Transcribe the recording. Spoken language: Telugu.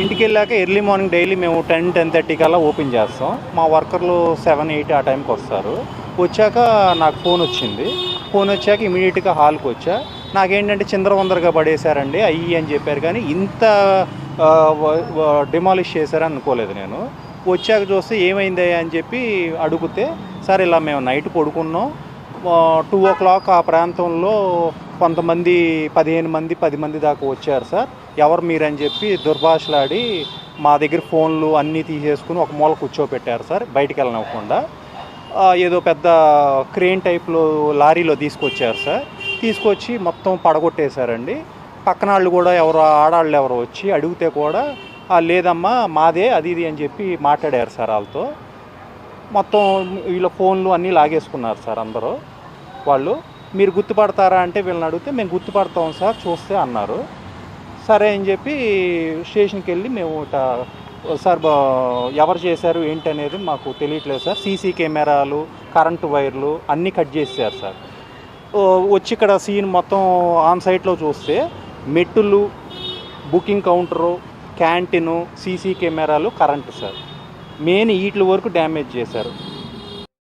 ఇంటికి వెళ్ళాక ఎర్లీ మార్నింగ్ డైలీ మేము టెన్ టెన్ థర్టీ కల్లా ఓపెన్ చేస్తాం. మా వర్కర్లు సెవెన్ ఎయిట్ ఆ టైంకి వస్తారు వచ్చాక నాకు ఫోన్ వచ్చింది. ఫోన్ వచ్చాక ఇమీడియట్గా హాల్కి వచ్చా. నాకేంటంటే చిందరవందరగా పడేశారండి అయ్యి అని చెప్పారు కానీ ఇంత డిమాలిష్ చేశారని అనుకోలేదు నేను. వచ్చాక చూస్తే ఏమైంది అని చెప్పి అడిగితే సార్ ఇలా మేము నైట్ పడుకున్నాం. టూ ఓ క్లాక్ ఆ ప్రాంతంలో కొంతమంది పదిహేను మంది పది మంది దాకా వచ్చారు సార్. ఎవరు మీరని చెప్పి దుర్భాషలాడి మా దగ్గర ఫోన్లు అన్నీ తీసేసుకుని ఒక మూల కూర్చోపెట్టారు సార్ బయటికి వెళ్ళనివ్వకుండా. ఏదో పెద్ద క్రేన్ టైప్లో లారీలో తీసుకొచ్చారు సార్. తీసుకొచ్చి మొత్తం పడగొట్టేశారండి. పక్కన వాళ్ళు కూడా ఎవరు ఆడాళ్ళు ఎవరు వచ్చి అడిగితే కూడా లేదమ్మా మాదే అది ఇది అని చెప్పి మాట్లాడారు సార్ వాళ్ళతో. మొత్తం వీళ్ళ ఫోన్లు అన్నీ లాగేసుకున్నారు సార్ అందరూ. వాళ్ళు మీరు గుర్తుపడతారా? అంటే వీళ్ళని అడిగితే మేము గుర్తుపడతాం సార్ చూస్తే అన్నారు. సరే అని చెప్పి స్టేషన్కి వెళ్ళి మేము ఇట సార్ బా- ఎవరు చేశారు ఏంటి అనేది మాకు తెలియట్లేదు సార్. సీసీ కెమెరాలు కరెంటు వైర్లు అన్నీ కట్ చేశారు సార్. వచ్చి ఇక్కడ సీన్ మొత్తం ఆన్ సైట్లో చూస్తే మెట్టులు బుకింగ్ కౌంటరు క్యాంటీను సీసీ కెమెరాలు కరెంటు సార్. మెయిన్ వీటి వరకు డ్యామేజ్ చేశారు.